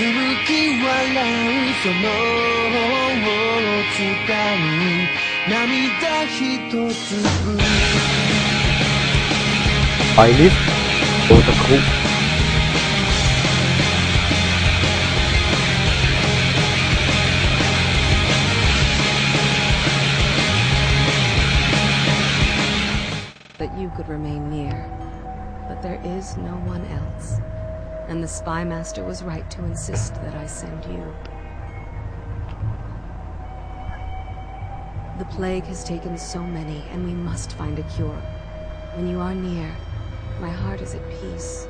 つむき笑うその頬を掴む涙一粒 I live for the cold Spy master was right to insist that I send you. The plague has taken so many, and we must find a cure. When you are near, my heart is at peace.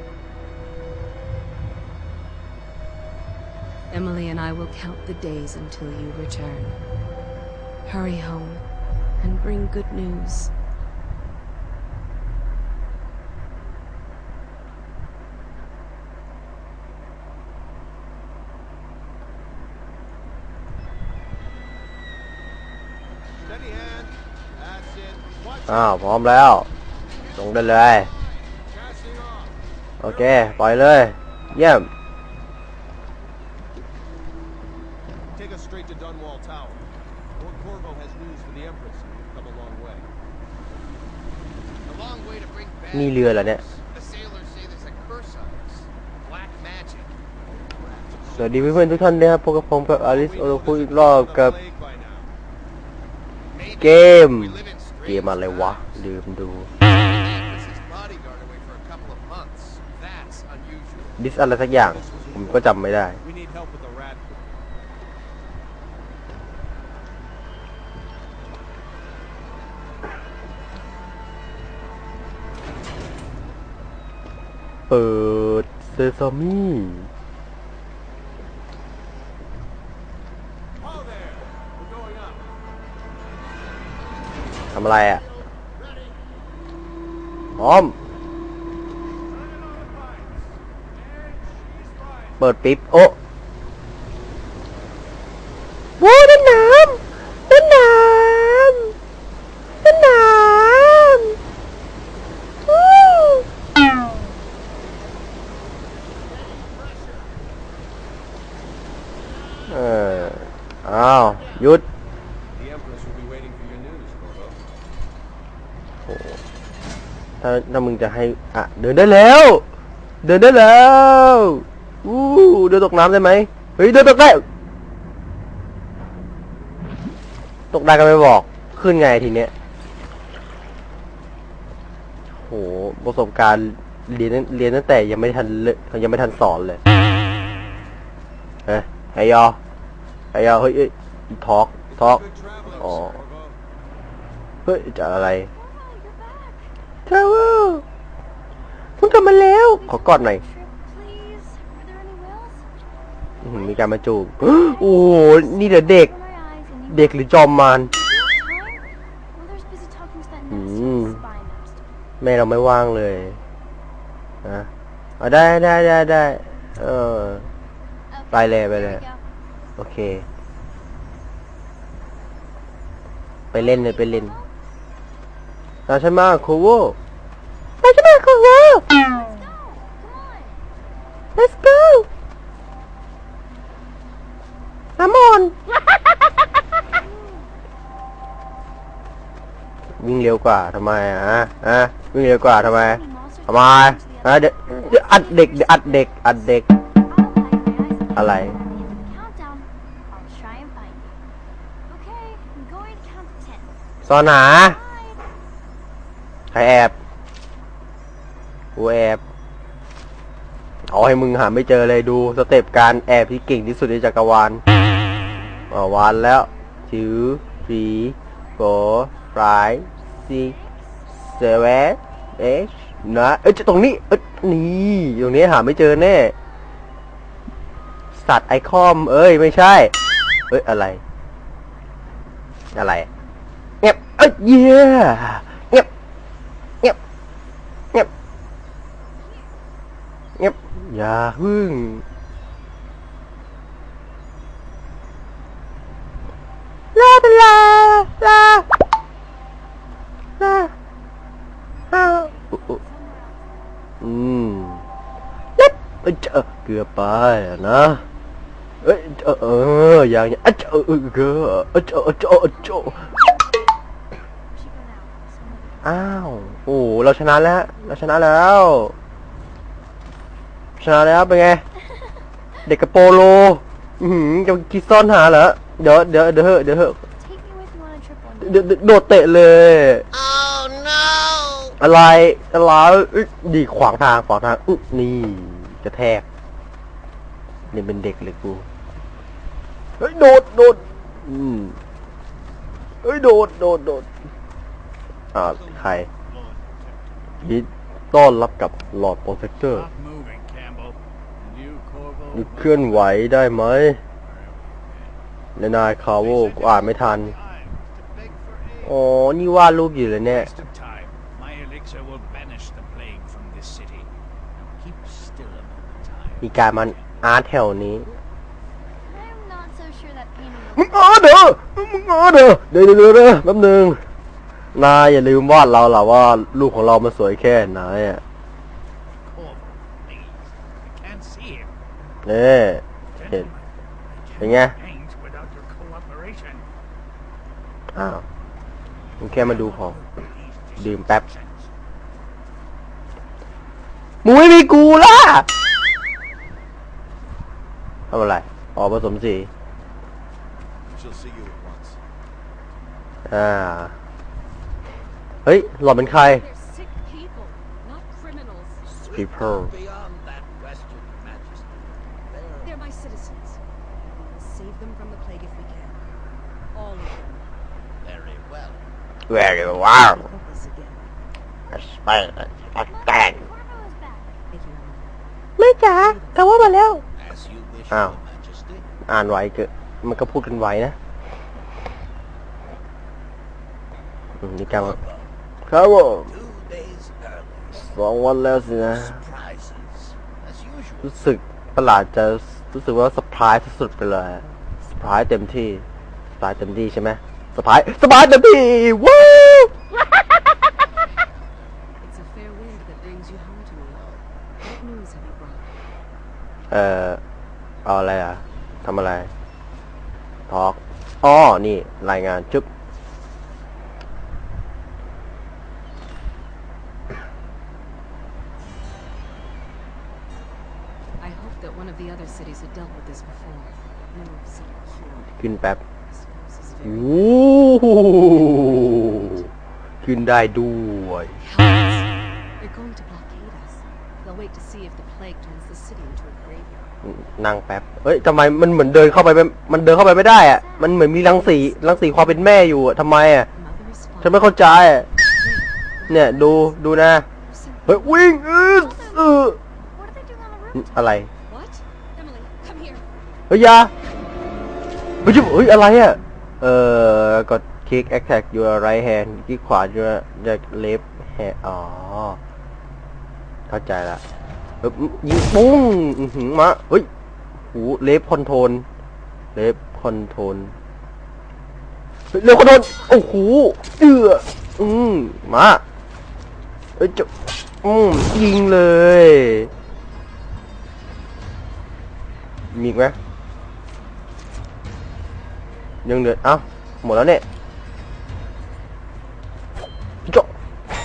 Emily and I will count the days until you return. Hurry home and bring good news. อ้าวพร้อมแล้ว ลงได้เลย โอเค ปล่อยเลย เยี่ยม Take us straight to Dunwall Tower. Lord Corvo has news for the Empress, and we've come a long way. A long way to bring bad นี่เรือเหรอเนี่ย The sailors say there's a curse on us. Black magic. สวัสดีเพื่อนๆทุกท่านนะครับพบกับผมกับอลิสโอโลคุอีกรอบกับ Plague by now. Maybe เกม we live in เก มอะไรวะลืมดูดิสอะไรสักอย่าง ผมก็จำไม่ได้ เปิดเซซามี่ำอะไรอะพร้อม เปิดปิ๊บ โอ้โว้ด้านน้ำด้านน้ำด้านน้ำวู้เออ อ้าว หยุด The Empress will be waiting for your news, Corvo. โอ้ถ้าถ้ามึงจะให้อะเดินได้แล้ว เดินได้แล้วอู้เดินตกน้ำได้ไหมเฮ้ยเดินตกได้ตกได้ก็ไม่บอกขึ้นไงทีเนี้ยโหประสบการณ์เรียนเรียนตั้งแต่ยังไม่ทันเลยยังไม่ทันสอนเลยเฮ้ยไอยอไอยอเฮ้ยทอกทอก Good traveling, Oh. Corvo. เฮ้ยจะอะไร ทราเวคุณกลับมาแล้ว ขอกอดหน่อยมีการมาจูบโอ้โหนี่เดี๋ยวเด็ก เด็กหรือจอมมารแม่เราไม่ว่างเลยนะเอาได้ได้ได้ได้เออไปเลยไปเลยโอเค ไปเล่นเลยไปเล่น ตามฉันมาโคโวตามฉันมาโคโว Let's go. Come on. let's go น้ำมอนวิ่งเร็วกว่าทำไมอะฮะวิ่งเร็วกว่าทำไม Any monsters ทำไม that come to the ฮะเดี๋ยวเดี๋ยวอัดเด็กเดี๋ยวอัดเด็กอัดเด็ก I'll hide my eyes and อะไร at the end of the countdown, I'll try and find you. Okay, I'm going to count to ten. ซ่อนหา Bye. ใครแอบ กูแอบเอาให้มึงหาไม่เจอเลยดูสเต็ปการแอบที่เก่งที่สุดในจักรวาลอาวานแล้ว two three four five six seven eight นะ เอ้ยจะตรงนี้ เอ้ยนี่ตรงนี้หาไม่เจอแน่ สัตว์ไอคอม เอ้ย ไม่ใช่ เอ้ย อะไร อะไรเงียบเอ้ยเยี่ยเงียบ เงียบ เงียบ เงียบ อย่าพึ่ง ลาลาลาลาลาอุ๊อุ๊อืมเล็บเอจอเกือบไปอะนะ เอ้ยเอออย่างเงี้ยอะเจอเออเกออะเจออะเจออะเจออ้าว โอ้ เราชนะแล้ว เราชนะแล้ว ชนะแล้วเป็นไง เด็กกระโปโล อือหือจะคิดซ่อนหาเหรอ เดี๋ยวเดี๋ยวเดี๋ยวเหอะเดี๋ยวเหอะ Take me with you on a trip one day. เดี๋ยวเดี๋ยวโดดเตะเลยอะไรอะไรเอ้ยดีขวางทางขวางทางอุ๊ยนี่กระแทกนี่เป็นเด็กเลยกูเฮ้ยโดดโดดอืมเฮ้ยโดดโดดโดดอ่าใครยินต้อนรับกับหลอดโปรเจคเตอร์ Stop moving, Campbell. And you, Corvo. นี่ เคลื่อนไหวได้ไหมและนายคาโวกูอ่านไม่ทัน Time to beg for aid. อ๋อ นี่วาดรูปอยู่เลยเนี่ย Waste of time. My elixir will banish the plague from this city. Now keep still a moment. I มีการมันอาร์ตแถวนี้ I'm not so sure that painting มึ will งอาร์ตเด้อมึงอาร์ตเด้อเดี๋ยวเดี๋ยวเดี๋ยวเดี๋ยวแป๊บนึง นายอย่าลืมวาดเราล่ะว่ารูปของเรามันสวยแค่ไหนอะ เนี่ยเห็น Gentlemen, I เป็นไง can't paint without your cooperation. อ้าวมึงแค่มาดูพอ Please ดื่มแป๊บ sense. มึงไม่มีกูล่ะทำอะไรอ๋อผสมสี She'll see you at once. อ่า เฮ้ย หลอดเป็นใคร They're sick people, them from the plague if we can. All of them. very well. very wow Hopeless again. Spider Look, Bang Corvo is back. Thank you, Emily. แม่จ๋าเขาว่ามาแล้ว As you wish, Ow. Your Majesty. อ่านไวเกินมันก็พูดกันไวนะอืมนี่การมาครับผม Two days early. สองวันแล้วสินะ Surprises. As usual. รู้สึกประหลาดจะรู้สึกว่าสปายสุดๆไปเลย สปายเต็มที่สปายเต็มที่ใช่ไหมสปายสปายเต็มที่ว้าว It's a fair wind that brings you home to me. What news have you brought? เอ่อเอาอะไรอะทำอะไรทอกอ๋อนี่ รายงานจุ๊บ ขึ้นแป๊บ This news is โอ้ very โหขึ้นได้ด้วย Helpless. They're going to blockade us. They'll wait to see if the plague turns the city into a graveyard. นั่งแป๊บเฮ้ยทำไมมันเหมือนเดินเข้าไปไม่มันเดินเข้าไปไม่ได้อะมันเหมือนมีรังสีรังสีความเป็นแม่อยู่อะทำไมอะ Mother is ฉันไม่ fine. เข้าใจอะเนี่ยดูดูนะ Who sent เฮ้ยวิ่งเออเออ What are they doing on the roof? อะไร What? Emily, come here. เฮ้ยอยา เฮ้ยจุ๊บเฮ้ยอะไรอะเอ่อกดคลิก attack your right hand คลิกขวา your your left hand อ๋อ เข้าใจละเฮ้ยยิงปุ้งอื้อหือมาเฮ้ยหูเลฟคอนโทรลเลฟคอนโทรลเฮ้ยเลฟคอนโทรลโอ้โหเอืออืมมาเฮ้ยจะอืมยิงเลย มีไหม ยังเหลือเอ้าหมดแล้วเนี่ยจบ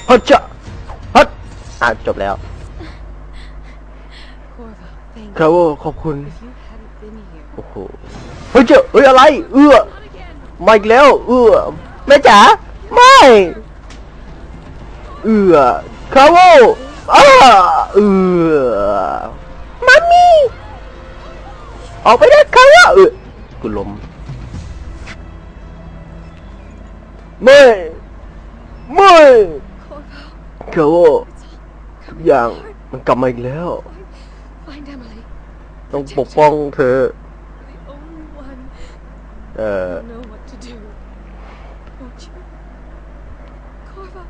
ฮัจจะฮัจอะจบแล้ว Corvo, thank ครับ you. ขอบคุณ If you hadn't been here. โอ้โหเฮ้ยเจ้าเฮ้ยอะไร เอื้อ Not again. มาอีกแล้ว เอื้อแม่จ๋าไม่เอื้อคาโวอ้าเอื้อมัมมี่ออกไปได้คาโวเออกูล้ม ไม่ไม่ Corvo, คาโว it's all ทุกอย่างมันกลับมาอีกแล้ว find, find Emily. ต้องปกป้องเธอ The only one เอ่อ who know what to do. Won't you? Corvo.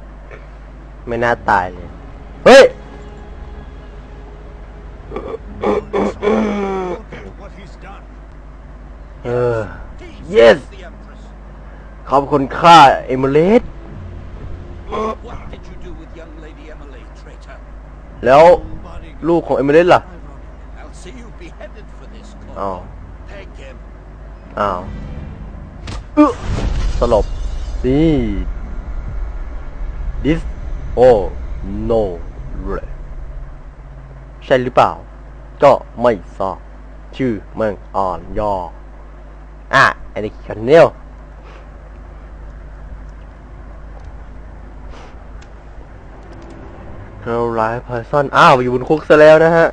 ไม่น่าตายเลย เฮ้ย What he's done. เออ yes เขาเป็นคนฆ่าเอมิเลตแล้วลูกของเอมิเลตล่ะอ้าวอ้าวเออสลบนี่ this oh no ใช่หรือเปล่า ก็ไม่ทราบชื่อเมืองอ่อนยออะอันนี้คันเนล เราไลฟ์พาซอน อ้าว อยู่บนคุกซะแล้วนะฮะ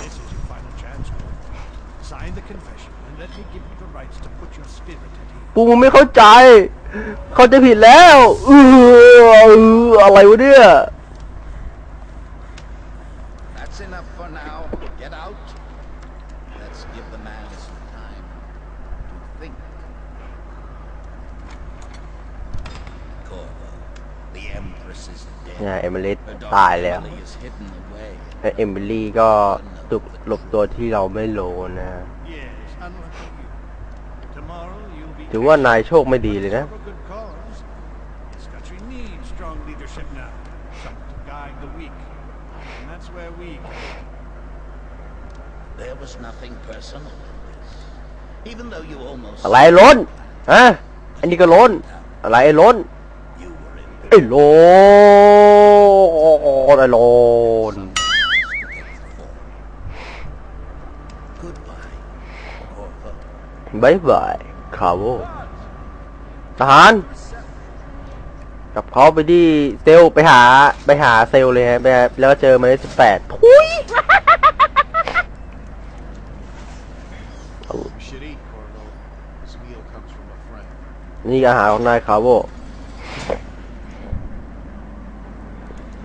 This is your final chance. Sign the confession and let me give you the rights to put your spirit at ease. ปูไม่เข้าใจ เข้าใจผิดแล้วเออเอออะไรวะเนี่ย That's enough for now. Get out. Let's give the man some time to think. Corvo, the Empress is เนี่ยเอมิลีตายแล้วและเอมิลี่ก็ตุกหลบตัวที่เราไม่โลนะถือว่านายโชคไม่ดีเลยนะอะไรล้นฮะอันนี้ก็ล้นอะไรล้นไอ้ล้น ไอ้ล้น Goodbye, Corvo. บายบายคาโวทหารกลับเขาไปที่เซลลไปหาไปหาเซลลเลยฮะไปหาแล้วก็เจอหมายเลขสิบแปดทุย You should eat, Corvo. This meal comes from a friend. นี่อาหารของนายคาโว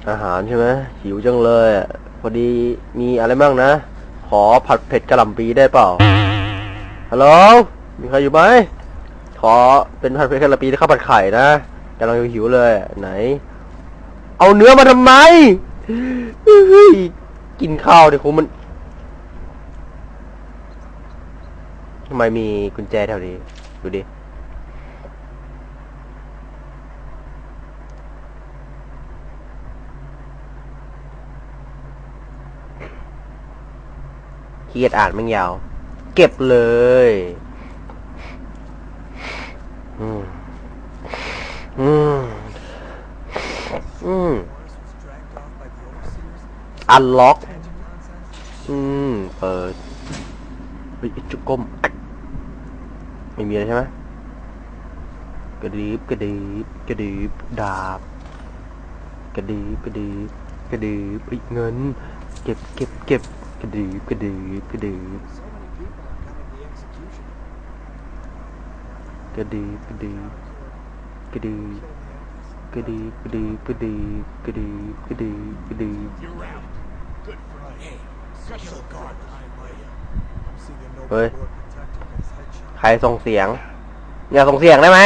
อาหารใช่ไหมหิวจังเลยอะพอดีมีอะไรบ้างนะ ขอผัดเผ็ดกระหล่ำปีได้เปล่าฮัลโหลมีใครอยู่ไหมขอเป็นผัดเผ็ดกระหล่ำปีและข้าวผัดไข่นะกำลังหิวเลย ไหน เอาเนื้อมาทำไมกินข้าวเดี๋ยวคงมันทำไมมีกุญแจแถวนี้ดูดิ เกียดอ่านมันยาว เก็บเลยอืมอืมอืมอันล็อก อืม เปิดเฮ้ยจุกก้มไม่มีอะไรใช่ไหมกระดิบกระดิบกระดิบดาบ กระดิบกระดิบกระดิบอ้ยเงิน เก็บเก็บเก็บ กระดิบกระดิบกระดิบกระดิบกระดิบกระดิบกระดิบกระดิบกระดิบกระดิบกระดิบกระดิบ You're out. Good for you. Hey, cut your guard. เฮ้ย ใครส่งเสียง อย่าส่งเสียงได้ไหม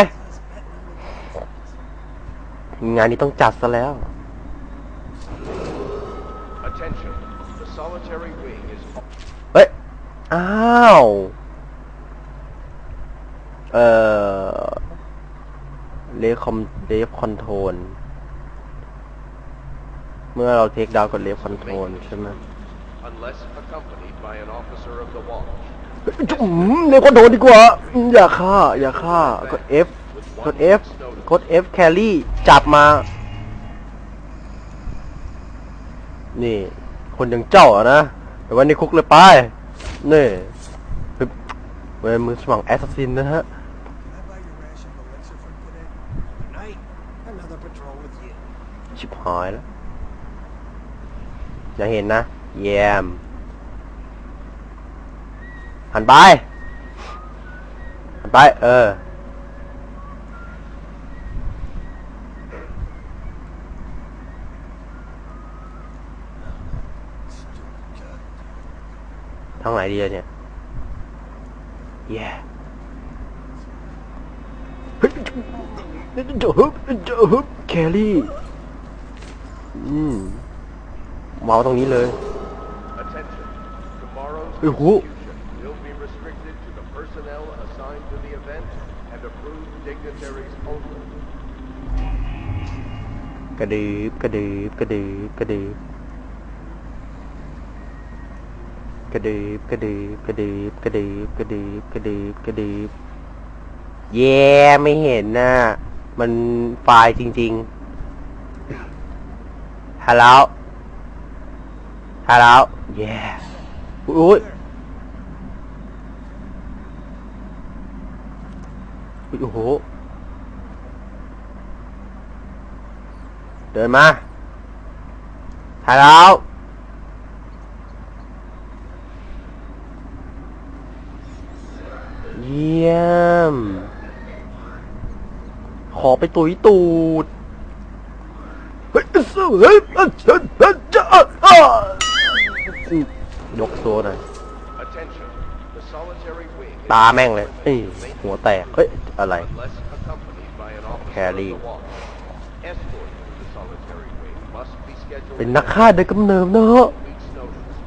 งานนี้ต้องจัดซะแล้ว Attention. The solitary wing is เฮ้ย อ้าว เอ่อเลฟคอมเลฟคอนโทรลเมื่อเราเทคดาวกดเลฟคอนโทรลใช่ไหม unless accompanied by an officer of the watch. อืมเลฟคอนโทรลดีกว่าอืมอย่าฆ่า อย่าฆ่ากด F กด F กด F แครี่จับมา นี่ คนอย่างเจ้าอะนะไปไว้ในคุกเลยไปนี่เวมือสมังแอสซัสซินนะฮะ ชิบหายแล้วอย่าเห็นนะ เยี่ยมหันไปหันไป เออ Thắng lại đi rồi nè Yeah Kelly อืมเมาตรงนี้เลยโอ้โห กระดืบกระดืบกระดืบกระดืบ กระดึบกระดึบกระดึบกระดึบกระดึบกระดึบกระดึบเย่ไม่เห็นน่ะมันไฟล์จริงๆฮัลโหลฮัลโหลเย่อุ้ยอุ๊ยโอ้โห เดินมาฮัลโหล ยี่ยม ขอไปตุยตูดเฮ้ยสู้เฮ้ยอะอะอะอะอะยกตัวหน่อย Attention. The solitary wing ตาแม่งเลยเอ้ยหัวแตก เฮ้ย อะไร unless accompanied by an officer Carry. of the wall. Escort to the solitary wing must be scheduled เป็นนักฆ่าโดยกำเนิดนะฮะ week's notice.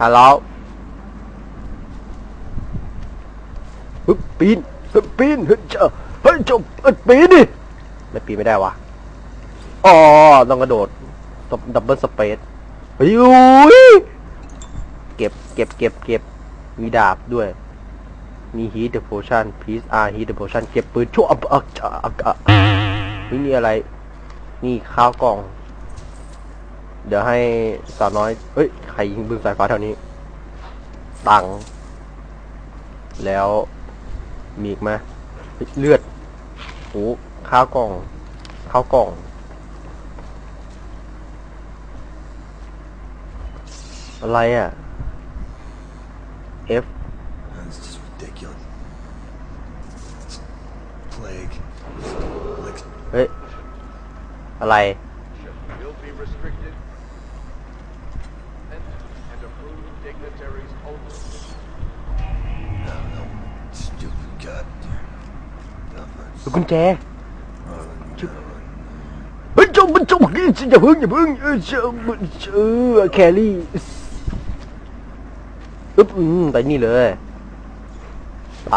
ฮัลโหลฮึบ ปีนปีนฮึบเจ้าเฮ้ยจบปีนดิไม่ปีนไม่ได้วะอ๋อต้องกระโดดดับเบิลสเปซเฮ้ยเก็บเก็บเก็บเก็บมีดาบด้วย มีฮีทเดอะโพชั่นพีซอาร์ฮีทเดอะโพชั่นเก็บปืนชั่วอับอักจะอักอะนี่นี่อะไร นี่ข้าวกล่อง เดี๋ยวให้สาวน้อยเฮ้ย ใครยิงปืนสายฟ้าแถวนี้ ตังค์แล้ว มีอีกไหมเฮ้ยเลือดโอ้ข้าวกล่อง ข้าวกล่อง อะไรอะ F That's just ridiculous. Plague. Like เฮ้ย อะไร Will be restricted and, and approved dignitaries only. no, no, stupid goddamn. กุญแจเฮ้ยจงมันจงอย่าเพิ่งอย่าเพิ่งเออเจ้มันเออแครี่อึ๊บอืมไปนี่เลยไป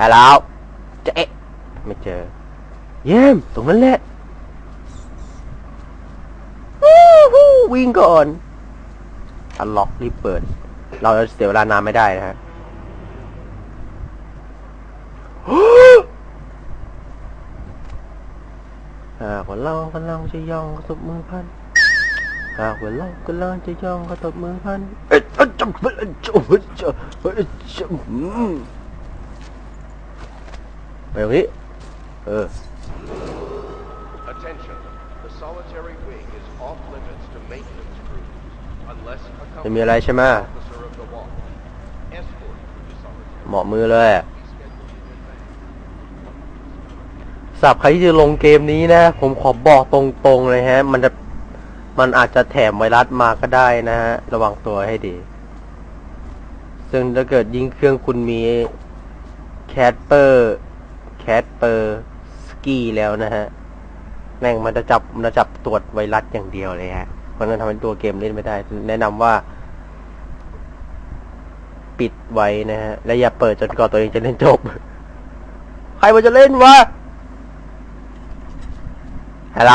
ฮัลโหลจะเอ๊ะไม่เจอ เยี่ยมตรงนั้นแหละวู้ฮู้วิ่งก่อนอันล็อกรีบเปิด เราจะเสียเวลานานไม่ได้นะฮะ หากว่า เรากำลังจะย่องกระตบมือพันหากว่าเรากำลังจะย่องกระตบมือพันเอ๊ะเอ๊ะจับเอ๊ะจับเอ๊ะจับเอ๊ะจับอืมไปตรงนี้เออ Attention. The solitary wing is off limits to maintenance crews unless ไม่มีอะไร accompanied ใช่ไหม by an officer of the wall. Escort to the solitary เหมาะมือเลย advance. สับใครที่จะลงเกมนี้นะ ผมขอบอกตรงๆเลยฮะ มันจะมันอาจจะแถมไวรัสมาก็ได้นะฮะ ระวังตัวให้ดี ซึ่งถ้าเกิดยิ่งเครื่องคุณมีแคสเปอร์แคสเปอร์สกีแล้วนะฮะ แม่งมันจะจับมันจะจับตรวจไวรัสอย่างเดียวเลยฮะ เพราะฉะนั้นทำให้ตัวเกมเล่นไม่ได้ แนะนำว่า ปิดไว้นะฮะ และอย่าเปิดจนกว่าตัวเองจะเล่นจบ ใครมันจะเล่นวะ ฮัลโหล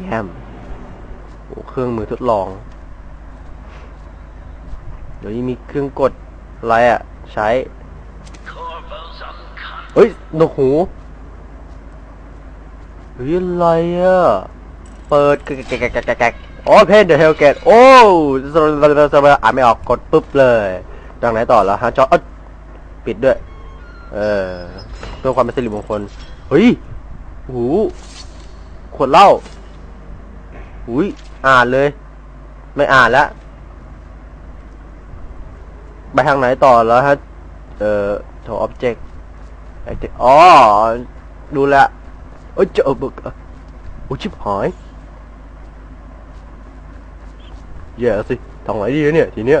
แยมโอ้เครื่องมือทดลอง เดี๋ยวนี้มีเครื่องกดอะไรอะ ใช้ เฮ้ยหนกหูเฮ้ยอะไรอะ เปิดแกะแกแกะแกแกกโอเพนเดอะเฮลเกตโอ้สบายสบายอ่านไม่ออกกดปุ๊บเลยดังไหนต่อแล้วฮะจอปิดด้วย เออเพื่อความเป็นสิริมงคลเฮ้ยหข วดเหล้าอุ้ยอ่านเลย ไม่อ่านแล้วไปทางไหนต่อแล้วฮะ เอ่อโถออบเจกต์อ๋อ ดูแลวเอ้ยเจอบึกอะโอ้ยชิบหายแย่สิทางไหนดีเนี่ย ทีเนี้ย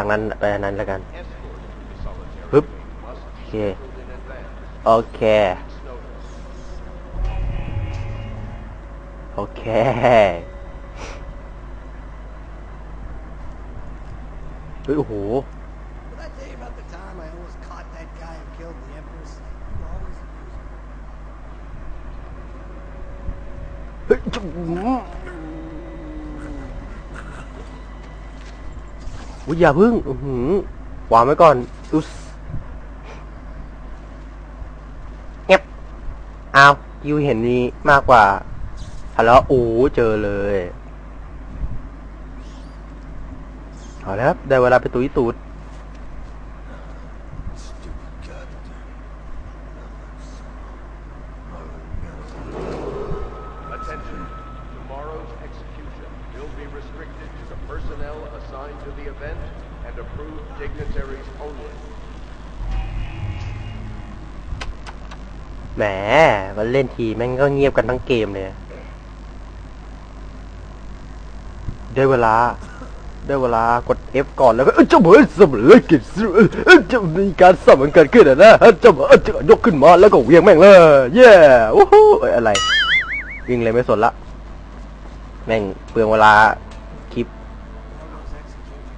ทางนั้นไปทางนั้นแล้วกันปึ๊บโอเคโอเคโอเคเฮ้ยโอ้โห Did I tell you about the time I almost caught that guy who killed the Empress? You always abuse me. เฮ้ยจุ๊บ อุ้ยอย่าพึ่งอือหือวางไว้ก่อนอุสเงียบอ้าวยูเห็นนี้มากกว่าฮัลโหลโอ้เจอเลยเอาแล้วได้เวลาไปตุยตูด Personnel assigned to the event and approved dignitaries only. แหมมันเล่นทีแม่งก็เงียบกันทั้งเกมเลย ได้เวลา ได้เวลากด F ก่อนแล้วก็เอ้ยเจะเหมือนเสมอกิจเอ้ยจะมีการสับมันเกิดขึ้นอะนะเจะเหมือนจะยกขึ้นมาแล้วก็เหวียงแม่งเลยเย้วู้ฮู้เอ้ยอะไร วิ่งเลยไม่สนละ แม่งเปลืองเวลาคลิป Gorgo's executed.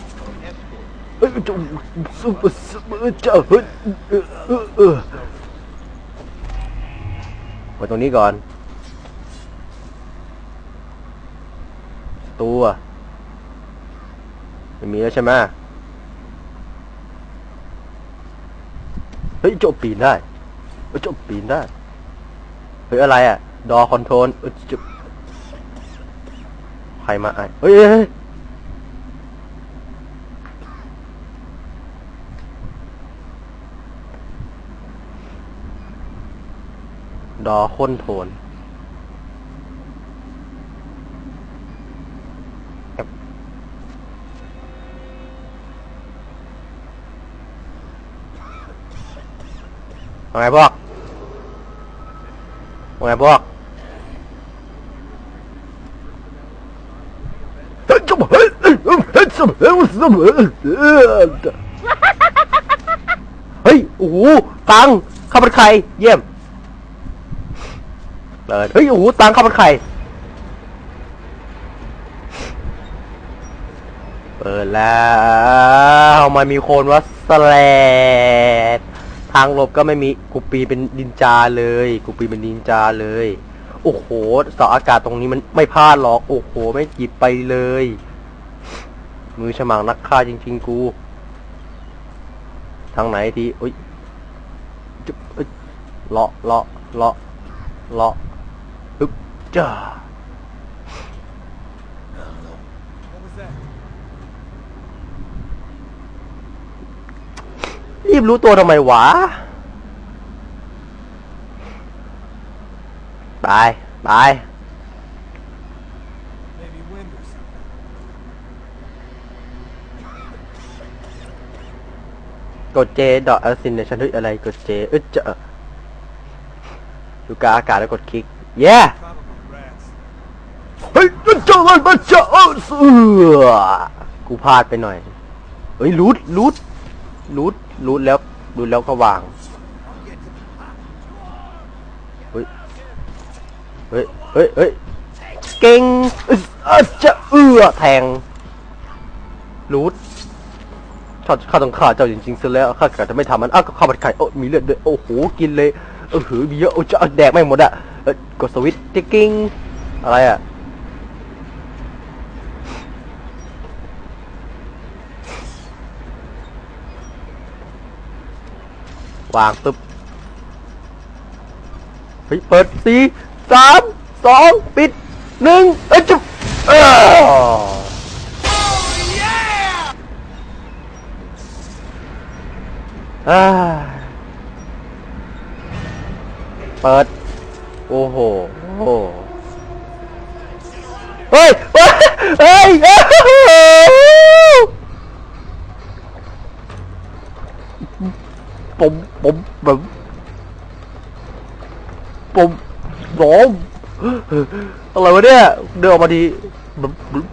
บแอบ Attention. The solitary wing is off limits to maintenance crew unless อย่าพึ่งนะอย่าพึ่งนะเก็บก่อเอ้ยจุ๊บ escort เอ้ยจุ๊บซุปเปอร์ซุปเปอร์เจ้าไว้ตรงนี้ก่อนตัวไม่มีแล้วใช่ไหมเฮ้ยโจบปีนได้เฮ้ยโจบปีนได้ เฮ้ยอะไรอะ ดอคอนโทรลเอ้ยใครมาไอเฮ้ยเฮ้ยเฮ้ย ดอค้นโทนแอบว่าไงพวกว่าไงพวกเฮ้ย โอ้โหตังข้าวผัดไข่เยี่ยม เปิดเฮ้ยโอ้โหตังค์ข้าวผัดไข่เปิดแล้วมันมีโคนว่าสแลดทางหลบก็ไม่มีกูปีเป็นดินจาเลยกูปีเป็นดินจาเลย โอ้โหเสาอากาศตรงนี้มันไม่พลาดหรอก โอ้โห ไม่หยิบไปเลย มือฉมังนักฆ่าจริง ๆ กู ทางไหนทีอุ้ยเอ้ยเลาะเลาะเลาะเลาะ จ้า รีบรู้ตัวทำไมวะยตายกดเจดอทอซินในชั้นทึกอะไร กดเจ อึดเจอยู่กลางอากาศแล้วกดคลิก เย้ yeah! เฮ้ยมันจะอะไรมันจะเออเสือกูพลาดไปหน่อย เฮ้ยรูดรูดรูดรูดแล้วรูดแล้วก็วาง เฮ้ย เฮ้ย เฮ้ยเฮ้ยเก่งอึ๊ะอะจะเอือแทงรูดข้าข้าต้องฆ่าเจ้าจริงๆซะแล้วข้ากะจะไม่ทำมันอ้าวก็ข้าวผัดไข่โอ้มีเลือดด้วยโอ้โหกินเลยเออหือมีเยอะโอ้จะแดกไม่หมดอะเอ้ยกดสวิตช์ติ๊กิ้งอะไรอะ วางตึ๊บเฮ้ยเปิดสี่สามสองปิดหนึ่งเอ้ยจุ๊บเออเปิด โอ้โหโอ้โหเฮ้ย เฮ้ย เฮ้ย ผม ผมผมผมผมร้องอะไรวะเนี่ยเดินออกมาดีบึ๊บบึ๊บ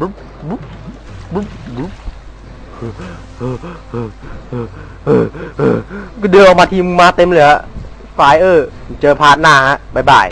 บึ๊บบึ๊บบึ๊บบึ๊บก็เดินออกมาทีมมาเต็มเลยฮะฝ่ายเออ เจอพาร์ทหน้าฮะบ๊ายบาย